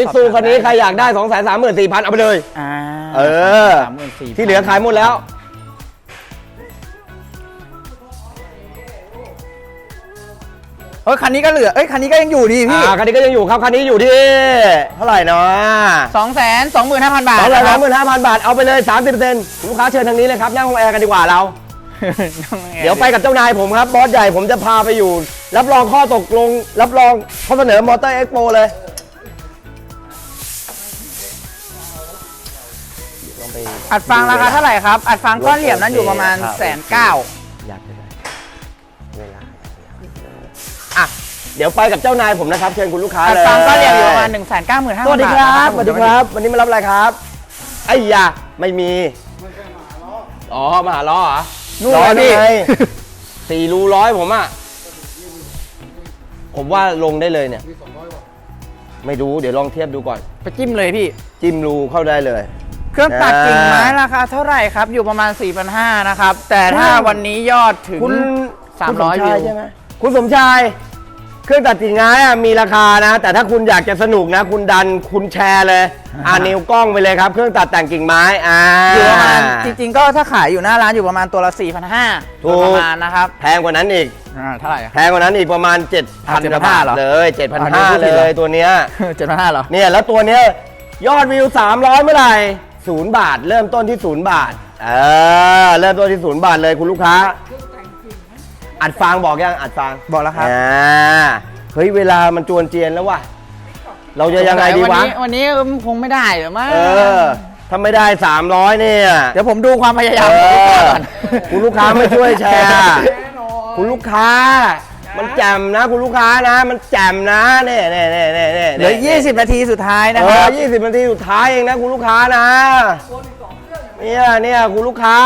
ฟิตซูคันนี้ใครอยากได้ 2 3 4 0 0 0 เอาไปเลย อ่าเออ สามหมื่นสี่ที่เหลือขายหมดแล้วเอ้ยคันนี้ก็เหลือเอ้ยคันนี้ก็ยังอยู่ดีพี่อ่าคันนี้ก็ยังอยู่ครับ คันนี้อยู่ที่ เท่าไหร่เนาะสองแสนสองหมื่นห้าพันบาทสองร้อยนะคสารัมหมื่นห้าพันบาท เอาไปเลย 30เปอร์เซ็นต์ลูกค้าเชิญทางนี้เลยครับนั่งห้องแอร์กันดีกว่าเรา เดี๋ยวไปกับเจ้านายผมครับ บอสใหญ่ผมจะพาไปอยู่ รับรองข้อตกลง รับรองข้อเสนอมอเตอร์เอ็กโปเลย องไปอัดฟังราคาเท่าไหร่ครับ อัดฟังก้อนเหลี่ยมนั้นอยู่ประมาณครับแสนเก้าอยากจะได้เวลาอะเดี๋ยวไปกับเจ้านายผมนะครับเชิญคุณลูกค้าอัดเลยฟังก้อนเหลี่ยมอยู่ประมาณหนึ่งแสนเก้าหมื่นห้าสวัสดีครับสวัสดีครับ วันนี้มารับอะไรครับไอ้ยาไม่มีอ๋อมาหาล้อเหรอนู่นล้อเลยพี่ไง สี่รูร้อยผมอะผมว่าลงได้เลยเนี่ยไม่รู้เดี๋ยวลองเทียบดูก่อน ไปจิ้มเลยพี่ จิ้มรูเข้าได้เลย เครื่องตัดกิ่งไม้อ่าราคาเท่าไหร่ครับ อยู่ประมาณ 4,500นะครับ แต่ถ้าอืมวันนี้ยอดถึง คุณสามคุณร้อยสชาวิว ใช่ไหมคุณสมชาย เครื่องตัดกิ่งไม้อะมีราคานะ แต่ถ้าคุณอยากจะสนุกนะ คุณดันคุณแชร์เลย อ่านิ้วกล้องไปเลยครับ เครื่องตัดแต่งกิ่งไม้อ่า อยู่ประมาณจริงๆ ก็ถ้าขายอยู่หน้าร้านอยู่ประมาณตัวละ4,500ถูโดกยประมาณนะครับแพงกว่านั้นอีก อ่าเท่าไหร่อะ แพงกว่านั้นอีกประมาณ 7,000อะ7,500บาทเหรอเลยอะเดี๋ยวพูด7,500ผิดเหรเลอยตัวเนี้ย 7,500เหรอ เนี่ยแล้วตัวเนี้ยยอดวิว 300 เมื่อไหร่ ศูนย์บาท เริ่มต้นที่ศูนย์บาท เออ เริ่มต้นที่ศูนย์บาทเลยคุณลูกค้า อัดฟางบอกยังอัดฟางบอกแล้วครับ อ่า เฮ้ย เวลามันจวนเจียนแล้วว่ะ เราจะยังไงดีวันวะนี้วันนี้คงไม่ได้หรือมั้งเออ ถ้าไม่ได้ 300 เนี่ย เดี๋ยวผมดูความพยายามเอของลูกค้าอก่อน คุณลูกค้าไม่ช่วยแชร์ คุณลูกค้า มันแจ่มนะคุณลูกค้านะ มันแจ่มนะเนี่ยเนี่ยเนี่ยเนี่ยเนี่ยเหลือ 20 นาทีสุดท้ายนะเอคอรับ ยี่สิบนาทีสุดท้ายเองนะคุณลูกค้านะเนี่ยเนี่ยคุณลูกค้า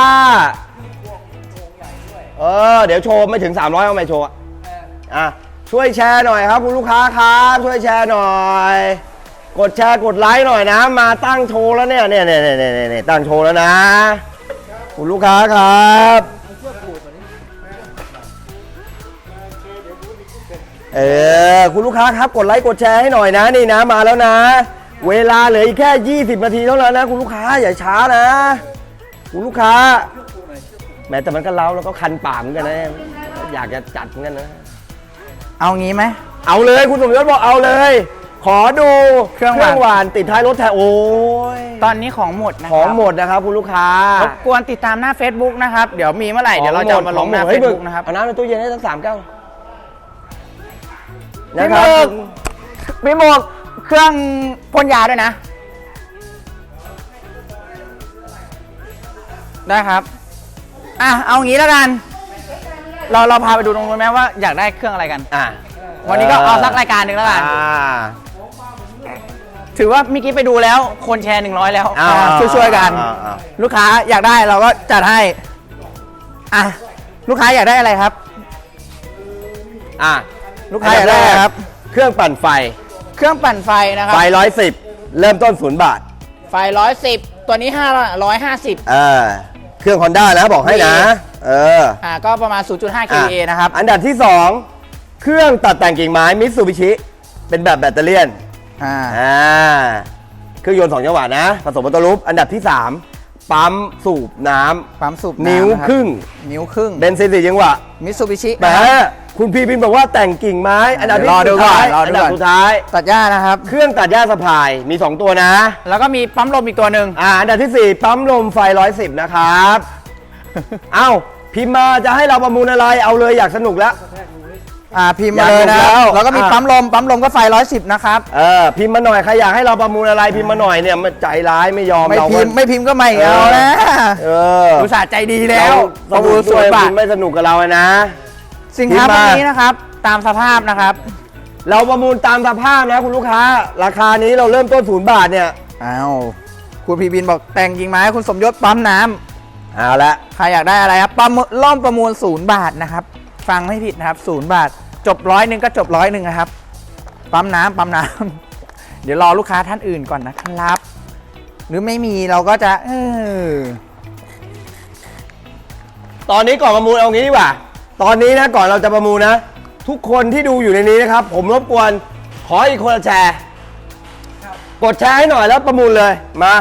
เออเดี๋ยวโชว์ไม่ถึง 300เอาไหมโชว์อะอะช่วยแชร์หน่อยครับ คุณลูกค้าครับช่วยแชร์หน่อย กดแชร์กดไลค์หน่อยนะ มาตั้งโชว์แล้วเนี่ยเนี่ยเนี่ยเนี่ยเนี่ยเนี่ยตั้งโชว์แล้วนะ คุณลูกค้าครับ เออคุณลูกค้าครับกดไลค์กดแชร์ให้หน่อยนะนี่นะมาแล้วนะ เวลาเหลืออีกแค่ 20 นาทีเท่านั้นนะ คุณลูกค้าอย่าช้านะ คุณลูกค้าแม้แต่มันก็เล้าแล้วก็คันปากเหมือนกันนะอยากจะจัดเหมือนกันนะ เอางี้ไหม เอาเลยคุณสมยศบอกเอาเลย ขอดูเครื่องหวานหวานติดท้ายรถแทนโอ้ยตอนนี้ของหมดนะขคองรับหมดนะครับ คุณลูกค้ารบกวนติดตามหน้า Facebook นะครับ เดี๋ยวมีเมื่อไหร่เดี๋ยวเราจะเอามาลงหน้า ขอด Facebook นะครับเอาน้ำในตู้เย็นให้ทั้งสามแก้วพี่ นะคหรัมึบกมีหมวกเครื่องพ่นยาด้วยนะ ได้ครับ อะ เอางี้แล้วกัน เราเราพาไปดูตรงนู้นไหมว่าอยากได้เครื่องอะไรกัน อะวันนี้ก็เอาสักรายการหนึ่งแล้วกัน อ่า ถือว่าเมื่อกี้ไปดูแล้ว คนแชร์หนึ่งร้อยแล้วอ่าอ่าช่วยๆกัน อ่าอ่า ลูกค้าอยากได้เราก็จัดให้ อะ ลูกค้าอยากได้อะไรครับ อะ ลูกค้าอยากได้อะไรครับ เครื่องปั่นไฟ เครื่องปั่นไฟนะครัไฟร้อยสิบเริ่มต้นศูนย์บาท ไฟร้อยสิบตัวนี้ห้าร้อยห้าสิบเออเครื่องฮอนด้านะบอกให้นะ เออ อ่าก็ประมาณ 0.5อะ kVA นะครับ อันดับที่ 2 เครื่องตัดแต่งกิ่งไม้มิตซูบิชิ เป็นแบบแบตเตอรี่ยนอ่าอ่าเครื่องยนต์สองจังหวะนะ ผสมมอเตอร์ลูป อันดับที่ 3 ปั๊มสูบน้ปั๊มสูบำนิ้วำะบครึ่ง นิ้วครึ่ง เบนซินสี่จังหวะมิตซูบิชิแหม คุณพีพิมพ์บอกว่าแต่งกิ่งไม้ อันดับที่รอดูสุดท้ายก่อนรอดูอันดับก่อนสุดท้าย ตัดหญ้านะครับ เครื่องตัดหญ้าสะพายมี 2 ตัวนะ แล้วก็มีปั๊มลมอีกตัวหนึ่งอ่าอันดับที่ 4 ปั๊มลมไฟ 110 นะครับ เอ้า พิมพ์มาจะให้เราประมูลอะไรเอาเลยอยากสนุกแล้ว อ่าพิมพ์มาเลยนะอยากดูแล้วแล้วก็มีอะ ปั๊มลมปั๊มลมก็ไฟ110นะครับ เออพิมพ์มาหน่อยใครอยากให้เราประมูลอะไรพิมพ์มาหน่อยเนี่ยมันใจร้ายไม่ยอมไม่เราพิมพ์ไม่พิมพ์ก็ไม่เอานะเอออุตส่าห์ใจดีแล้วเราประมูลสสนุวกยด้วยบาคุทณไม่สนุกกับเรานะ สินค้าพิมพ์พวมากนี้นะครับ ตามสภาพนะครับ เราประมูลตามสภาพนะคุณลูกค้า ราคานี้เราเริ่มต้นศูนย์บาทเนี่ยอ้าวคุณพีบินบอกแต่งกิ่งไม้คุณสมยศปั๊มน้ำเอาละใครอยากได้อะไรครับประมูลล่อมประมูลศูนย์บาทนะครับ ฟังไม่ผิดนะครับศูนย์บาท จบร้อยหนึ่งก็จบร้อยหนึ่งนะครับ ปั๊มน้ำปั๊มน้ำเดี๋ยวรอลูกค้าท่านอื่นก่อนนะครับ หรือไม่มีเราก็จะเออตอนนี้ก่อนประมูลเอางี้ดีกว่า ตอนนี้นะก่อนเราจะประมูลนะ ทุกคนที่ดูอยู่ในนี้นะครับ ผมรบกวนขออีกคนละแชร์กดแชร์ให้หน่อยแล้วประมูลเลยมา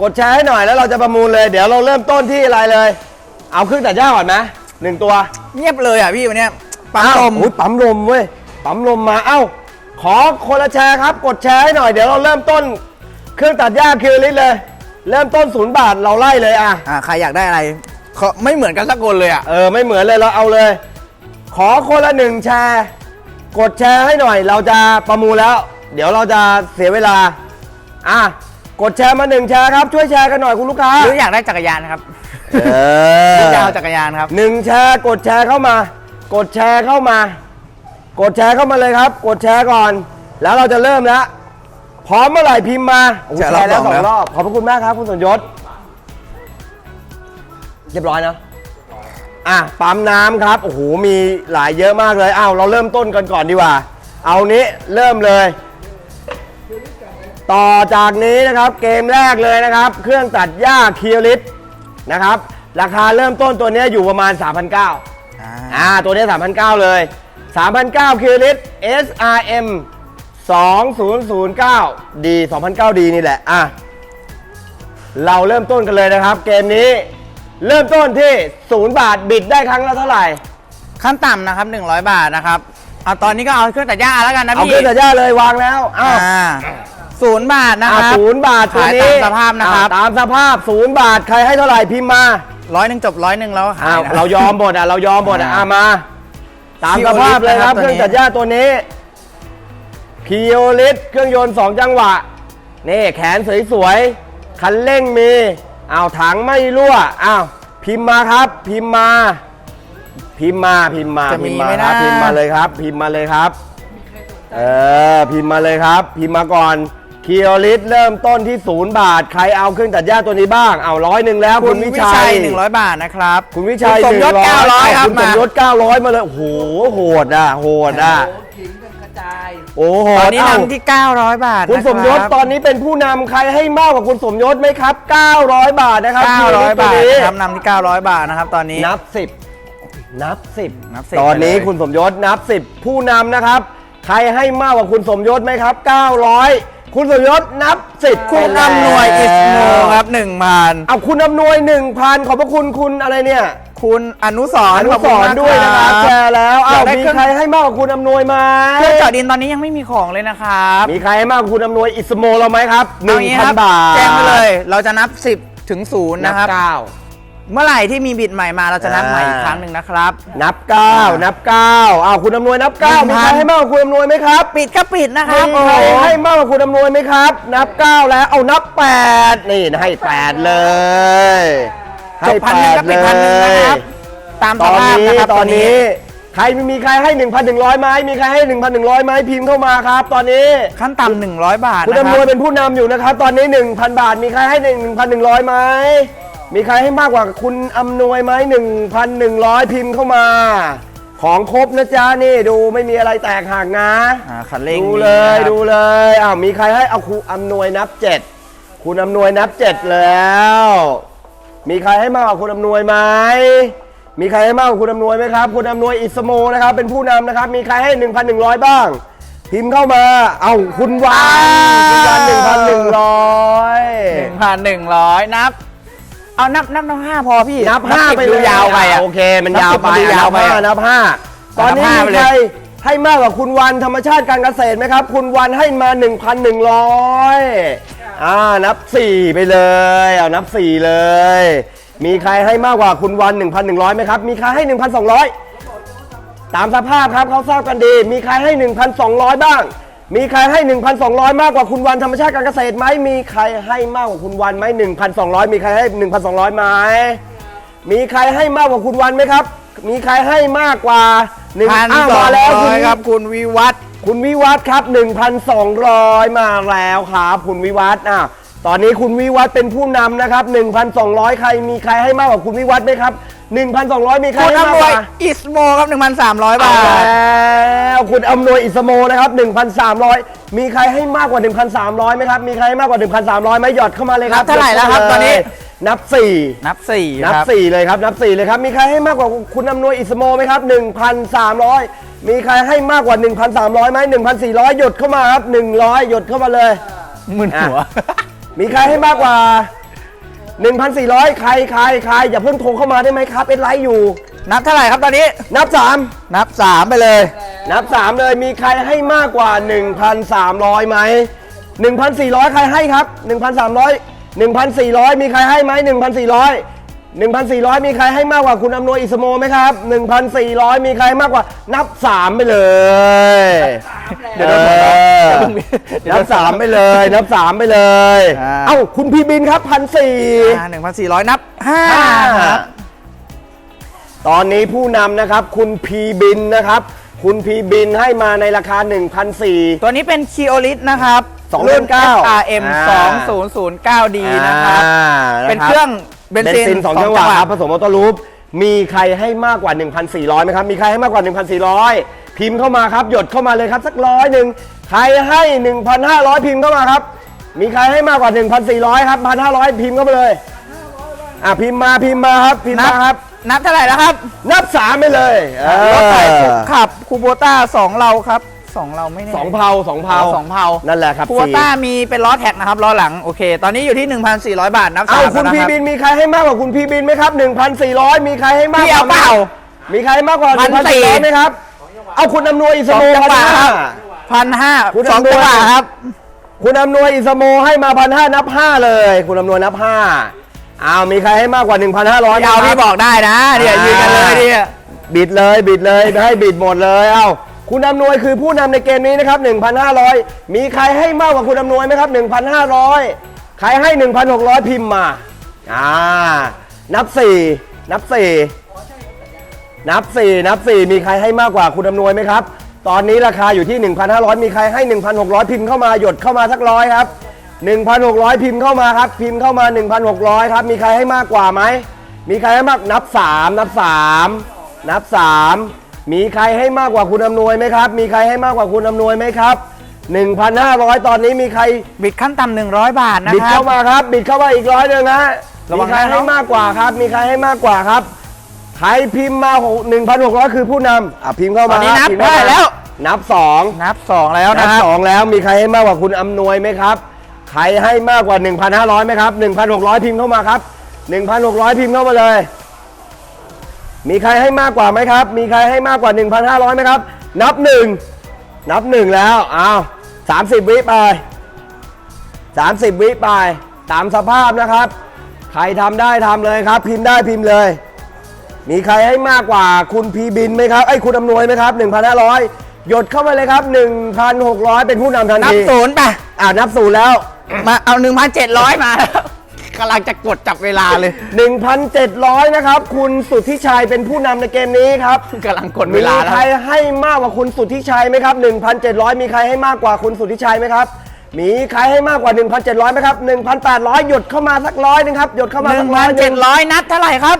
กดแชร์ให้หน่อยแล้วเราจะประมูลเลย เดี๋ยวเราเริ่มต้นที่อะไรเลย เอาเครื่องตัดหญ้าก่อนไหมหนึ่งตัวเงียบเลยอะพี่วันเนี้ยปั๊มอ้าวลมอุ๊ยปั๊มลมเว้ยปั๊มลมมาเอ้า ขอคนละแชร์ครับ กดแชร์ให้หน่อยเดี๋ยวเราเริ่มต้น เครื่องตัดหญ้าคิวลิสเลย เริ่มต้นศูนย์บาทเราไล่เลยอะอ่าใครอยากได้อะไร ขอไม่เหมือนกันสักคนเลยอะ เออไม่เหมือนเลยเราเอาเลย ขอคนละหนึ่งแชร์ กดแชร์ให้หน่อย เราจะประมูลแล้ว เดี๋ยวเราจะเสียเวลา อะกดแชร์มาหนึ่งแชร์ครับช่วยแชร์กันหน่อยคุณลูกค้าหรืออยากได้จักรยานนะครับเอหรืออจะเอาจักรยานครับหนึ่งแชร์กดแชร์เข้ามา กดแชร์เข้ามา กดแชร์เข้ามาเลยครับ กดแชร์ก่อน แล้วเราจะเริ่มแล้วพร้อมเมื่อไหร่พิมพ์มาโอ้โหแชร์แชร์แล้วรอบสสอองงแล้วรอบขอบพระคุณมากครับคุณสนยศ เรียบร้อยนะอะปั๊มน้ำครับโอ้โหมีหลายเยอะมากเลยอ้าวเราเริ่มต้นกันก่อนดีกว่า เอานี้เริ่มเลย ต่อจากนี้นะครับเกมแรกเลยนะครับ เครื่องตัดหญ้าเคียริสนะครับ ราคาเริ่มต้นตัวเนี้ยอยู่ประมาณ 3,900 อ่าอ่าตัวเนี้3,900เลย3,900คิวลิต SRM 2009 D 2009 D นี่แหละ อะ เราเริ่มต้นกันเลยนะครับ เกมนี้ เริ่มต้นที่ 0 บาทบิดได้ครั้งละเท่าไหร่ ขั้นต่ำนะครับ 100 บาทนะครับเอาตอนนี้ก็เอาเครื่องตัดหญ้าแล้วกันนะเอาพี่เครื่องตัดหญ้าเลยวางแล้วอ้าวอ่าศูนย์บาทนะคอะรับศูนย์บาทตัวนี้ขายตามสภาพนะครับอ่ตามสภาพศูนย์บาทใครให้เท่าไหร่พิมพ์มาร้อยหนึ่งจบร้อยหนึ่งแล้วก็ขายอ้าวนะ เรายอมหมดอะเรายอมหมดอะอ่า อะมา ตามสภาพเลยครับ เค Kiolit รื่องตัดหญ้าตัวนี้คิโอลิสเครื่องยนต์2จังหวะ นี่แขนสวยๆคันเร่งมี อ้าวถังไม่รั่วอ้าวพิมพ์มาครับ พิมพ์มา พิมพ์มาพิมพ์มาจะมีพิมพ์มาไหมคนะรับพิมพ์มาเลยครับ พิมพ์มาเลยครับ เออพิมพ์มาเลยครับ พิมพ์มาก่อนคิโอลิสเริ่มต้นที่ศูนย์บาท ใครเอาเครื่องตัดหญ้าตัวนี้บ้างเอาร้อยหนึ่งแล้ว คุคุณณวิวิชัชัยย 100 บาทนะครับ คุณวิชัยคุณสมยศ100 900ครับคุณสมมายศ900 มาเลยโอ้โหโหดอะโหดอะ โอ้ โหตอนนี้เอ้านำที่ 900 บาทคุณสมยศนะครับตอนนี้เป็นผู้นำใครให้มากกว่าคุณสมยศไหมครับ 900 บาทนะครับ900 บาทตัวนี้นะครับนำที่ 900 บาทนะครับ ตอนนี้นับ 10 นับ 10 นับ10ตอนนี้ไปเลย คุณสมยศนับ 10 ผู้นำนะครับ ใครให้มากกว่าคุณสมยศไหมครับ 900 คุณสมยศนับ 10คุณอำนวยอิสโมครับ1,000 เอาคุณอำนวย 1,000 ขอบพระคุณคุณอะไรเนี่ย คุณอนุสรอณ์นุขอบสคุณรมากณ์ด้วยนะครับแชร์แล้วออ้าวยากได้มีเครื่องใครให้มากกว่าคุณอำนวยไหมเครื่องเจาะดินตอนนี้ยังไม่มีของเลยนะครับมีใครให้มากกว่าคุณอำนวยอิสโมเราไหมครับเอาอย่างนี้ครั1,000บาทแจ้งไปเลยเราจะนับ 10 ถึง0นะครับ เก้า เมื่อไหร่ที่มีบิดใหม่มาเราจะนับอ่าใหม่อีกครั้งหนึ่งนะครับ นับเก้านับเก้าอ้าวคุณอำนวยนับเก้าหนึ่มีงพัใครน ให้มากกว่าคุณอำนวยไหมครับปิดก็ปิดนะคมีรับใครโอ้โหให้มากกว่าคุณอำนวยไหมครับ นับเก้าแล้วเอานับแปดนี่ให้แปดเลย ให้จบพันหนึ่งก็ปิดแปพันหนึ่งนะครับ ตามตสอนภาพนี้นะครับตอนนี้ ใครมีใครให้ 1,100ไหมมีใครให้ 1,100ไหมพิมพ์เข้ามาครับ ตอนนี้ ขั้นต่ำ100บาทคุณนะอำคนวยรับเป็นผู้นำอยู่นะครับ ตอนนี้ 1,000 บาท มีใครให้ 1,100ไหมมีใครให้มากกว่าคุณอำนวยไหม1,100 พิมพ์เข้ามา ของครบนะจ๊ะนี่ดูไม่มีอะไรแตกหักนะ อ่าคันเร่งดูมีเลยนะครับดูเลยอ้าวมีใครให้เอาคุณอำนวยนับ7คุณอำนวยนับ7แล้ว มีใครให้มากกว่าคุณอำนวยไหมมีใครให้มากกว่าคุณอำนวยไหมครับ คุณอำนวยอิสโมนะครับ เป็นผู้นำนะครับ มีใครให้ 1,100 บ้าง พิมพ์เข้ามา เอาคุณวานคุณวาน1,100 1,100นับ เอานับนับนับห้าพอพี่นับห้าสิไปดูเลยยาวไปอะ โอเค มันยาวไปนับสิบดูยาวไปนับห้าอะนับห้าตอนนี้นับห้ามีไปเลยใคร ให้มากกว่าคุณวันธรรมชาติการเกษตรไหมครับ คุณวันให้มา 1,100อ่านับ 4 ไปเลยเอานับ 4 เลย มีใครให้มากกว่าคุณวัน 1,100ไหมครับมีใครให้ 1,200 ตามสภาพครับเขาทราบกันดี มีใครให้ 1,200 บ้าง มีใครให้ 1,200 มากกว่าคุณวันธรรมชาติการเกษตรไหมมีใครให้มากกว่าคุณวันไหม1,200 มีใครให้ 1,200ไหมมีใครให้มากกว่าคุณวันไหมครับ มีใครให้มากกว่า หนึ่งพันอ้าวสอมางแล้วคุร้อณยครับคุณวิวัฒน์คุณวิวัฒน์ครับ 1,200 มาแล้วครับ คุณวิวัฒน์อะตอนนี้คุณวิวัฒน์เป็นผู้นำนะครับ 1,200 ใครมีใครให้มากกว่าคุณวิวัฒน์ไหมครับ 1,200 มีใครคุณให้มากอำนกวยว่า อิสโมครับ 1,300 บาเอาท แล้วคุณอำนวยอิสโมนะครับ 1,300 มีใครให้มากกว่า 1,300ไหมครับ มีใครให้มากกว่า 1,300ไหมหยอดเข้ามาเลยครับนับเท่าไหร่แล้วครับยดเข้ามาตอนนี้เลย นับ 4 นับ4นับ ครับ 4 เลยครับ นับ 4 เลยครับ มีใครให้มากกว่าคุณอำนวยอิสโมไหมครับ 1,300 มีใครให้มากกว่า 1,300ไหม1,400 หยดเข้ามาครับ 100 หยดเข้ามาเลย มึนหัว มีใครให้มากกว่า 1,400 ใครใครใครอย่าเพิ่งโทรเข้ามาได้ไหมครับเป็นไลฟ์อยู่ นับเท่าไหร่ครับตอนนี้ นับนับ 3 ไปเลย3นับ 3 เลยมีใครให้มากกว่า 1,300ไหม1,400 ใครให้ครับ 1,300 1,400 มีใครให้ไหม1,400 1,400 มีใครให้มากกว่าคุณอำนวยอิสโมไหมครับ 1,400 มีใครให้มากกว่านับ 3 ไปเลยเดี๋ยวโดนหัวเราะเออเดี๋ยวนัโดบนหัวเราะสามไปเลย นับสามไปเลย อ่า เอ้า คุณพีบินครับพันสี่อ่า1,400นับ5ครับตอนนี้ผู้นำนะครับ คุณพีบินนะครับ คุณพีบินให้มาในราคา1,400 ตัวนี้เป็นคีโอลิสนะครับ 209รุ่น SRM อ่า 2009D นะครับอ่าเป็นเครื่องเบนซินสองสองจังหจัวะงหวะครับผสมออโต้ลูปมีใครให้มากกว่า 1,400ไหมครับ มีใครให้มากกว่า 1,400 พิมพ์เข้ามาครับ หยดเข้ามาเลยครับ สักร้อยหนึ่งใครให้ 1,500 พิมพ์เข้ามาครับ มีใครให้มากกว่า 1,400 ครับ 1,500 พิมพ์เข้ามาเลย อะพิมพ์มาพิมพ์มาครับ พิมพ์นับมาครับ นับเท่าไหร่แล้วครับ นับสามไปเลยเอรถไถอขับคูโบต้า2เราครับ 2เราไม่แน่สองเผาสองเผาเอาสองเผานั่นแหละครับคูโบสี่ต้ามีเป็นล้อแท็กนะครับล้อหลังโอเค ตอนนี้อยู่ที่ 1,400 บาทนับเอาสามคุณแล้วนะพีครับบินมีใครให้มากกว่าคุณพีบินไหมครับ 1,400 มีใครให้มากพี่กเอาว่าเปล่า มีใครให้มากกว่า1,400 1,400ไหมครับ เอาคุณอำนวยอิสสองโมจังหวะพันคห้ารับพันห้าคุณสองอำนวยจังหวะครับ คุณอำนวยอิสโมให้มาพันห้านับห้าเลย คุณอำนวยนับห้าอ้าวมีใครให้มากกว่า 1,500ไหมพี่คเอารับพี่บอกได้นะเดี๋ยวยืนกันเลยเนี่ยบิดเลยบิดเลยให้บิดหมดเลยเอ้า คุณอำนวยคือผู้นำในเกมนี้นะครับ 1,500 มีใครให้มากกว่าคุณอำนวยไหมครับ 1,500 ใครให้ 1,600 พิมพ์มา อ่า นับ 4 นับ 4 นับ 4 นับ 4 มีใครให้มากกว่าคุณอำนวยไหมครับ ตอนนี้ราคาอยู่ที่ 1,500 มีใครให้ 1,600 พิมพ์เข้ามาหยดเข้ามาสักร้อยครับ 1,600 พิมพ์เข้ามาครับ พิมพ์เข้ามา 1,600 ครับ มีใครให้มากกว่าไหม มีใครให้มาก นับ 3 นับ 3 นับ 3 มีใครให้มากกว่าคุณอำนวยไหมครับ มีใครให้มากกว่าคุณอำนวยไหมครับ 1,500 ตอนนี้มีใครบิดขั้นต่ำ100บาทนะบิดครัเข้าบ มาครับ บิดเข้ามาอีกร้อยหนึ่งฮะระวัมีงใครนะให้มากกว่าครับ มีใครให้มากกว่าครับ ใครพิมพ์มาหนึ่งพันหกร้อยคือผู้นำอะพิมพ์เข้าตมาอนนี้นับพิมพ์เข้าได้มาแล้ว นับสอง นับ2แล้วนันะบครับสองแล้วมีใครให้มากกว่าคุณอำนวยไหมครับ ใครให้มากกว่า 1,500ไหมครับ 1,600 พิมพ์เข้ามาครับ 1,600 พิมพ์เข้ามาเลย มีใครให้มากกว่าไหมครับ มีใครให้มากกว่า 1,500ไหมครับ นับหนึ่งนับหนึ่งแล้วอ้าว30 วิไป 30 วิไป ตามสภาพนะครับ ใครทำได้ทำเลยครับ พิมพ์ได้พิมพ์เลย มีใครให้มากกว่าคุณพีบินไหมครับ ไอ้ยคุณอำนวยไหมครับ 1,500 หยดเข้ามาเลยครับ 1,600 เป็นผู้นำทันนับทีศูนย์ไปอ่านับศูนย์แล้ว มาเอา 1,700 มาแล้ว กำลังจะกดจับเวลาเลย1,700 นะครับ คุณสุทธิชัยเป็นผู้นำในเกมนี้ครับ กำลังกดเวมีลาแล้ใควรให้มากกว่าคุณสุทธิชัยไหมครับ 1,700 มีใครให้มากกว่าคุณสุทธิชัยไหมครับ มีใครให้มากกว่า 1,700ไหมครับ 1,800 หยดเข้ามาสักร้อยหนึงครับ หยดเข้ามาสักร้อยหนึ่ง1,700 นัดเท่าไหร่ครับ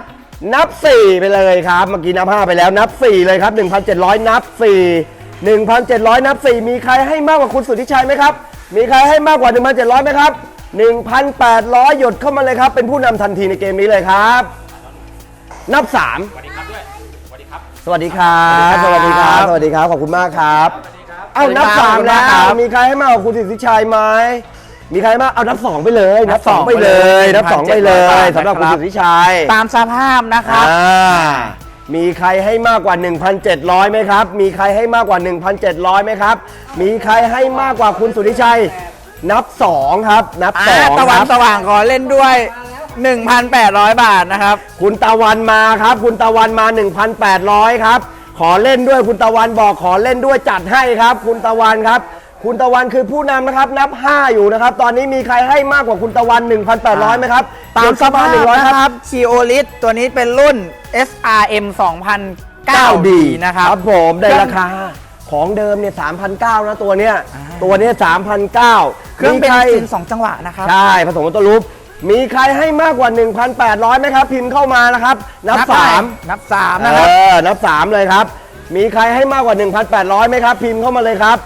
นับ 4 ไปเลยครับ เมื่อกี้นับ 5 ไปแล้ว นับ 4 เลยครับ 1,700 นับ 4 1,700 นับ 4 มีใครให้มากกว่าคุณสุทธิชัยไหมครับ มีใครให้มากกว่า 1,700ไหมครับ 1,800 หยดเข้ามาเลยครับ เป็นผู้นำทันทีในเกมนี้เลยครับ นับ 3 สวัสดีครับด้วย สวัสดีครับ สวัสดีครับ สวัสดีครับ สวัสดีครับ ขอบคุณมากครับ เอานับสวัสดีครับ3แล้ขอบคุณมากครัว บ มีใครให้มากกว่าคุณสุทธิชัยไหม มีใครให้มาก เอานับ2ไปเลย นับนับ2ไปไปเลเลยยนับ2ไปเลย1,700สำหรับคุณนะครับสุทธิชัย ตามสภาพนะครับ อ่ามีใครให้มากกว่า 1,700ไหมครับ มีใครให้มากกว่า 1,700ไหมครับ มีใครให้มากกว่าคุณสุทธิชัย นับ2ครับ นับอ่า2ตะควันรับสว่างขอเล่นด้วย 1,800 บาทนะครับ คุณตะวันมาครับ คุณตะวันมา 1,800 ครับ ขอเล่นด้วยคุณตะวันบอกขอเล่นด้วยจัดให้ครับ คุณตะวันครับ คุณตะวันคือผู้นำนะครับ นับ 5 อยู่นะครับ ตอนนี้มีใครให้มากกว่าคุณตะวัน 1,800ไหมครับตามสภาพหนึ่งร้อยนะคครับรับ คีโอลิสตัวนี้เป็นรุ่น SRM 2009D นะครับครับผมได้ราคา ของเดิมเนี่ย3,900นะตัวเนี้ยตัวเนี้ย3,900เครื่องเป็นมีใคซินสองจังหวะนะครับ ใช่ผสมกับตัวรูปมีใครให้มากกว่า 1,800ไหมครับ พิมพ์เข้ามานะครับ นับนับเท่าไหร่3นับ3เอนะครับ อ นับ 3 เลยครับ มีใครให้มากกว่า 1,800ไหมครับ พิมพ์เข้ามาเลยครับ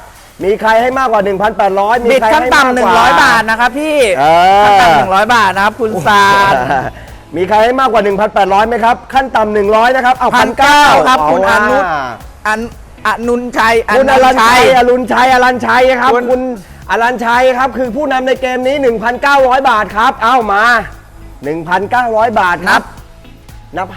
มีใครให้มากกว่า 1,800 มีบิดใครขั้นให้มากต่ำกว่า100บาทนะครับพี่เออ ขั้นต่ำ100บาทนะครับคุณซาน มีใครให้มากกว่า 1,800ไหมครับ ขั้นต่ำ100 นะครับ เอา1,900ครับคุณเอนุอัน อนุนชัยคุณอรัญชัยชัยอรุณชัยอรัญชัยครับ คุณคุณอลันชัยครับ คือผู้นำในเกมนี้ 1,900 บาทครับ เอามา 1,900 บาทครับนับ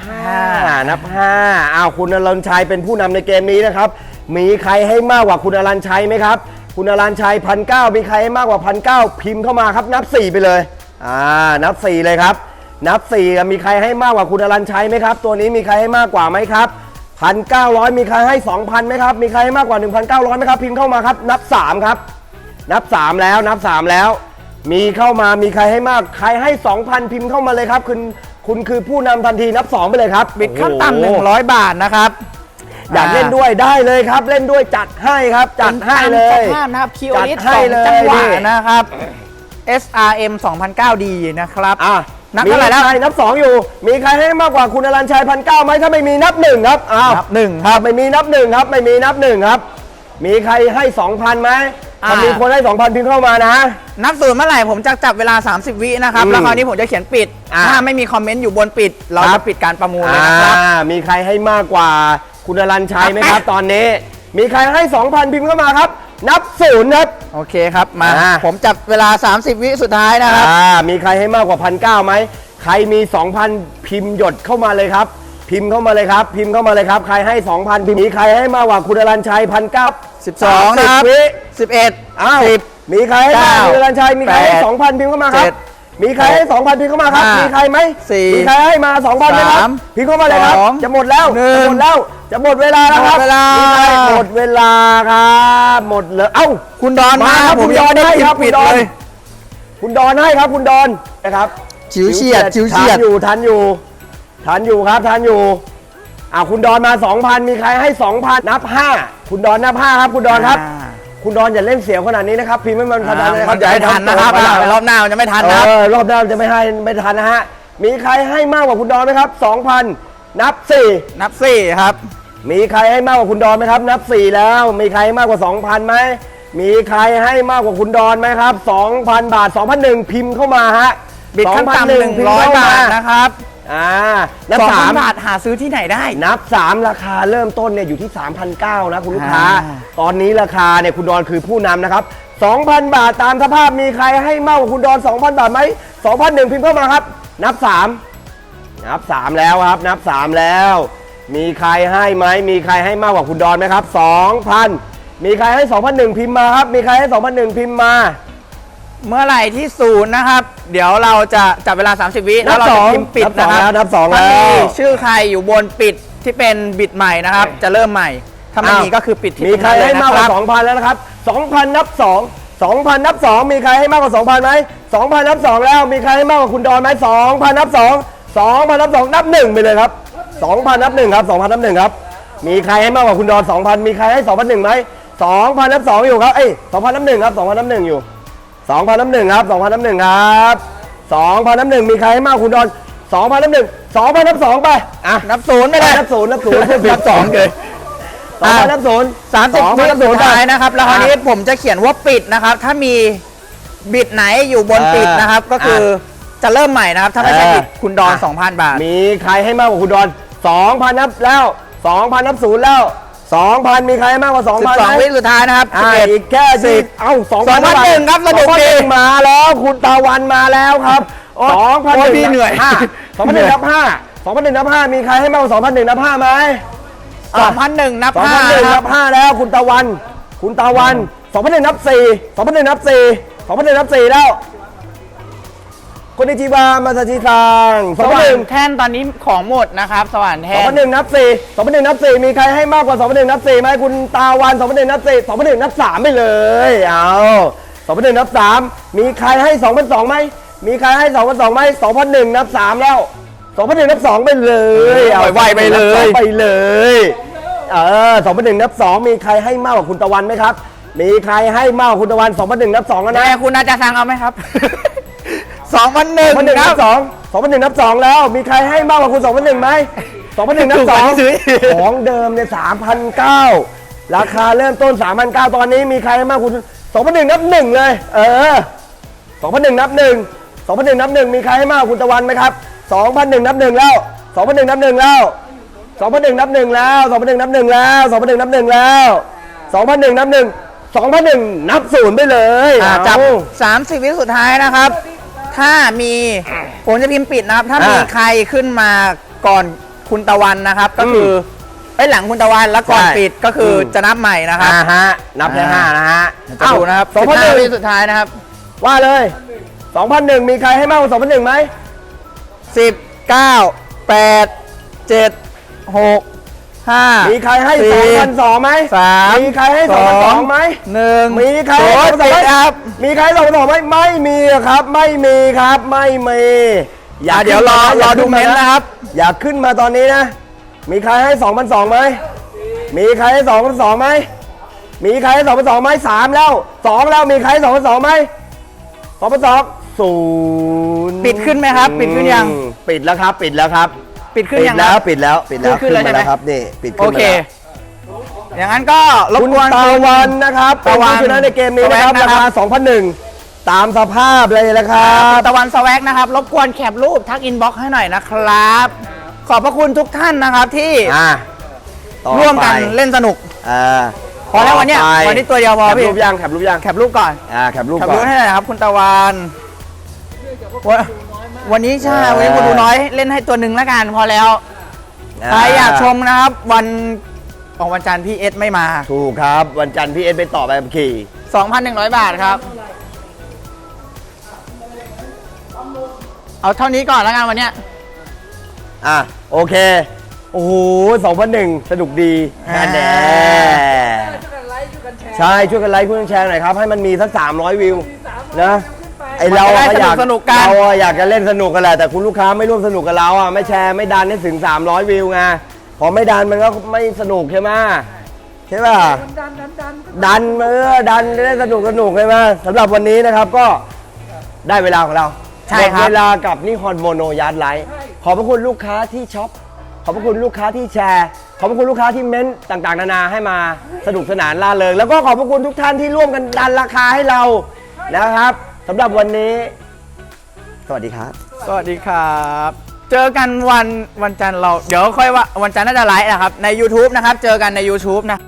5นับ5อ้าวคุณอลันชัยเป็นผู้นำในเกมนี้นะครับ มีใครให้มากกว่าคุณอลันชัยไหมครับ คุณอลันชัยพันเมีใครให้มากกว่าพันเพิมพ์เข้ามาครับ นับ 4 ไปเลยอ่านับ 4 เลยครับ นับ4มีใครให้มากกว่าคุณอลันชัยไหมครับ ตัวนี้มีใครให้มากกว่าไหมครับ พันเมีใครให้2,000ไหมครับ มีใครให้มากกว่า1,900ไหมครับ พิมพ์เข้ามาครับ นับ3ครับ นับ3แล้ว นับ3แล้ว มีเข้ามา มีใครให้มาก ใครให้2,000พิมพ์เข้ามาเลยครับ คุณ คุณคือผู้นำทันทีนับ2ไปเลยครับบิดขั้นโอ้โต่ำหนึ่งร้อยบาทนะครับอยากเล่นด้วยได้เลยครับ เล่นด้วยจัดให้ครับ จัดให้เลตามยสภาพนะครับคิโอลิสจัดให้สองเลยจังหวะนี่นะครับ SRM 2009D นะครับ อะ นับเท่าไหร่แล้วมีใคนับ2อยู่ มีใครให้มากกว่าคุณอรัญชัยพันเก้าไหมถ้าไม่มีนับหนึ่งครับอ้าวนับหนึ่งคครัรับบไม่มีนับหนึ่งครับ ไม่มีนับหนึ่งครับ มีใครให้2,000ไหมถ้าอ่ามีมีคนให้2,000พิมพ์เข้ามานะ นับศูนย์เมื่อไหร่ผมจะจับเวลา 30 วินะครับ อืมแล้วคราวนี้ผมจะเขียนปิด อะถ้าไม่มีคอมเมนต์อยู่บนปิด เราครัจะบ ปิดการประมูลเลยอ่านะครับมีใครให้มากกว่าคุณอรัญชัยไหมครับอะตอนนี้ มีใครให้ 2,000 พิมพ์เข้ามาครับ นับศูนย์ครับ โอเคครับ มา อ่า ผมจับเวลา 30 วิสุดท้ายนะครับ อ่ามีใครให้มากกว่าพันเก้าไหมใครมี 2,000 พิมพ์หยดเข้ามาเลยครับ พิมพ์เข้ามาเลยครับ พิมพ์เข้ามาเลยครับ ใครให้ 2,000 พิมพ์มีใครให้มากกว่าคุณอรัญชัยพันเก้า12นะครับวิ11 อ้าว10 มีใครให้มากกว่าเก้าคุณอรัญชัยมีใครให้แปด2,000 พิมพ์เข้ามาครับเจ็ด มีใครให้2,000พิมพ์เข้ามาครับ ห้ามีมีใครไหมสี่มีใครให้มา2,000ไหมครับ สามพิมพ์เข้ามาเลยครับ สองจะหมดแล้วหนึ่จะงหมดแล้ว จะหมดเวลาแล้วครับหมดเวลามี ใครหมดเวลาครับ หมดเลยเอ้า คุณดอนมาครับผคุณยังดอนไม่ให้ครับ ปิดคุณดอนเลย คุณดอนให้ครับ คุณดอนนะครับชิวเฉียดชิวเฉียด ทันอยู่ทันอยู่ทันอยู่ครับทันอยู่อ่าคุณดอนมา 2,000 มีใครให้ 2,000 นับ 5 คุณดอนนับ 5 ครับ คุณดอนครับ อ่า คุณดอนอย่าเล่นเสียวขนาดนี้นะครับพิมพ์ให้มันทันเลยมันจะให้ทันนะครับไม่ได้รอบหน้ามันจะไม่ทันนะครับเออรอบหน้าจะไม่ให้ไม่ทันนะฮะมีใครให้มากกว่าคุณดอนไหมครับ2,000นับ 4 นับสี่ครับ มีใครให้มากกว่าคุณดอนไหมครับ นับ 4 แล้ว มีใครให้มากกว่า 2,000ไหมมีใครให้มากกว่าคุณดอนไหมครับ2,000 บาท2,001พิมพ์เข้ามาฮะบิดขั้นต่ำหนึ่งพิมพ์ร้อยเข้บาทมนะครับ อ่านับสองสาพัมนบาทหาซื้อที่ไหนได้ นับ 3 ราคาเริ่มต้นเนี่ยอยู่ที่ 3,900นะคุณลูกค้า อ่า ตอนนี้ราคาเนี่ยคุณดอนคือผู้นำนะครับ 2,000 บาทตามสภาพมีใครให้มากกว่าคุณดอน 2,000 บาทไหม2,001พิมพ์เข้ามาครับ นับ 3 นับ 3 แล้วครับ นับ 3 แล้ว มีใครให้ไหมมีใครให้มากกว่าคุณดอนไหมครับ2,000 มีใครให้ 2,001พิมพ์มาครับ มีใครให้ 2,001พิมพ์มา เมื่อไหร่ที่ศูนย์นะครับ เดี๋ยวเราจะจับเวลา 30 วินัแล้วบเราสจะองพิมพ์ปิดนับสนะองครับแล้วนับสองถ้าแล้มีวชื่อใครอยู่บนปิดที่เป็นบิดใหม่นะครับ จะเริ่มใหม่ ถ้าไม่มีก็คือปิดที่มีใครให้มากกว่าตรงนั้นเลยนะ2,000 แล้วนะครับ 2,000 นับ 2 2,000 นับ 2 มีใครให้มากกว่า 2,000ไหม2,000 นับ 2 แล้ว มีใครให้มากกว่าคุณดอนไหม2,000 นับ 2 2,000 นับ 2 นับ 1 ไปเลยครับ 2,000 นับ 1 ครับ 2,000 นับ 1 ครับ มีใครให้มากกว่าคุณดอน 2,000 มีใครให้ 2,001ไหม2,000 นับ 2 อยู่ครับ เอ้ย 2,000 นับ 1 ครับ 2,000 นับ 1 อยู่ 2,000นับ1ครับ2,000นับ1ครับ2,000นับ1มีใครให้มากกว่าคุณดอน2,000นับ1 2,000นับ2ไปอะนับศูนย์ไม่ได้นับศูนย์นับศูนย์นับสองเลย2,000นับศูนย์สามสิบ2,000วินับศูสุนดย์ท้ายไปนะครับ แล้วคราวนี้ผมจะเขียนว่าปิดนะครับ ถ้ามีบิดไหนอยู่บนปิดนะครับ ก็คือจะเริ่มใหม่นะครับ ถ้าไม่ใช่บิดคุณดอน2,000บาท มีใครให้มากกว่าคุณดอน2,000นับแล้ว2,000นับศูนย์แล้ว 2,000 มีใครให้มากกว่า 2,000ไหม12วิสุดท้ายนะครับอ่า11 อีกแค่สิบเอ้า2,000 2,001ครับสนุกดี2,001มาแล้วคุณตาวันมาแล้วครับโอ๊ย2,001โอ๊ยพี่เหนื่อยห้า2,001นับ5 2,001นับ5มีใครให้มากกว่า2,001นับ5ไหม2,001นับ2,001 5นัครับบ5แล้วคุณตาวัน คุณตาวัน2,001นับ4 2,001นับ4 2,001นับ4แล้ว คนนิจิวามาซาชิซังสว่าน2,001แท่นตอนนี้ของหมดนะครับ สว่านแท่สองนพันหนึ่งนับสี่สองพันหนึ่งนับสี่มีใครให้มากกว่าสองพันหนึ่งนับสี่ไหมคุณตาวันสองพันหนึ่งนับสี่สองพันหนึ่งนับสามไปเลย เอาสองพันหนึ่งนับสามมีใครให้สองพันสองไหมมีใครให้สองพันสองไหมสองพันหนึ่งนับสามแล้วสองพันหนึ่งนับสองไปเลยเอาไวๆไปเลยนับสองไปเลย เออสองพันหนึ่งนับสองมีใครให้มากกว่าคุณตะวันไหมครับ มีใครให้มากกว่าคุณตะวันสองพันหนึ่งนับสองแล้วนะแม่คุณอาจารย์สั่งเอาไหมครับ สองพันหนึ่ง2,001นัครับบสองสองพันหนึ่งนับสองแล้ว มีใครให้มากกว่าคุณสองพันหนึ่งไหมสองพันหนึ่งนับสองถูกกว่าที่ซื้อของเดิมเนี่ยสามพันเก้าราคาเริ่มต้นสามพันเก้าตอนนี้มีใครให้มากกว่าคุณสองพันหนึ่งนับหนึ่งเลย เออสองพันหนึ่งนับหนึ่งสองพันหนึ่งนับหนึ่งมีใครให้มากกว่าคุณตะวันไหมครับสองพันหนึ่งนับหนึ่งแล้วสองพันหนึ่งนับหนึ่งแล้วสองพันหนึ่งนับหนึ่งแล้วสองพันหนึ่งนับหนึ่งแล้วสองพันหนึ่งนับหนึ่งแล้วสองพันหนึ่งนับหนึ่ง2001นับศูนย์ไปเลยอ่าจับเอา30วิสุดท้ายนะครับ ถ้ามีผมจะพิมพ์ปิดนะครับ ถ้ามีอ่าใครขึ้นมาก่อนคุณตะวันนะครับ ก็คือไอ้ยหลังคุณตะวันแล้วก่อนใช่ปิดก็คืออม จะนับใหม่นะครับ อ่าฮะ นับแค่อ่า ห้านะฮะจะดูนะครับสองพันหนึ่ง15วิสุดท้ายนะครับ ว่าเลย2001มีใครให้มากกว่า2001ไหม สิบเก้าแปดเจ็ดหก ห้า มีใครให้สี่2002ไหมสามมีใครให้สอง2002ไหม หนึ่งมีใครโอ้ให้ยปิด2002ไหมครับ มีใครให้2002ไหมไม่มีครับ ไม่มีครับ ไม่มีอะเดี๋ยวรอขึ้นรมาอดูย่าเมนต์นะครับ อย่าขึ้นมาตอนนี้นะ มีใครให้2002ไหมมีใครให้2002ไหมมีใครให้2002ไหมสามแล้วสองแล้วมีใครให้2002ไหม2002ศูนย์ปิดขึ้นไหมครับปิดขึ้นยัง อืมปิดแล้วครับ ปิดแล้วครับ ปิดขึ้นปิดยังแล้ควรับปิดแล้วปิดแล้วขึ้นแล้วมาใช่ไหมครับนี่ปิดโอขึ้นมาเคแล้ว อย่างนั้นก็รบคุณกวน ตาคุณวันนะครับเป็นตะวันผู้ชนะในเกมนี้นะครับตะวันรานะครัคาบ 2,001 ตามสภาพเลยนะครัคุบณตะวันสแวกนะครับ รบกวนแคปรูปทักอินบ็อกซ์ให้หน่อยนะครับ ขอบพระคุณทุกท่านนะครับที่อะต่อร่วมกันไปเล่นสนุก อ่าพอแล้ววันเนี้ยต่อไปวันนี้ตัวเดียวพอแคปพี่รูปยังแคปรูปยังแคปรูปก่อน อ่าแคปรูปแคปก่อรูปนให้หน่อยนะครับ คุณตะวันวัน วันนี้ใช่เออวันนี้คุณดูน้อยเล่นให้ตัวหนึ่งแล้วกันพอแล้วใครอยากชมนะครับ วันของวันจันทร์พี่เอสไม่มา ถูกครับ วันจันทร์พี่เอสไปต่อใบขับขี่ 2,100 บาทครับ เอาเท่านี้ก่อนแล้วกันวันเนี้ยอะ โอเค โอ้โห2001สนุกดีอ่าแน่ใช่ ช่วยกันไลค์ช่วยกันแชร์หน่อยครับ ให้มันมีสัก300 วิวนะ ไอเราอะมันก็จะอยากได้สนุกๆกันเราอะอยากจะเล่นสนุกกันแหละแต่คุณลูกค้าไม่ร่วมสนุกกับเราอะไม่แชร์ไม่ดันให้ถึง 300 วิวไงพอไม่ดันมันก็ไม่สนุกใช่ไหมใช่ป่ะดันเออดันจะได้สนุกสนุกใช่ไหมสำหรับวันนี้นะครับก็ได้เวลาของเราใช่หมดครับเวลากับนิฮอนโมโนยาร์ดไลท์ขอบพระคุณลูกค้าที่ช็อปขอบพระคุณลูกค้าที่แชร์ ขอบพระคุณลูกค้าที่เม้นต์ต่างๆ นานาให้มาสนุกสนานล่าเริงแล้วก็ขอบพระคุณทุกท่านที่ร่วมกันดันราคาให้เรานะครับ สำหรับวันนี้ สวัสดีครับ สวัสดีครับ เจอกันวันวันจันทร์เรา เดี๋ยวค่อยว่าวันจันทร์น่าจะไลฟ์นะครับ ใน YouTube นะครับ เจอกันใน YouTube นะ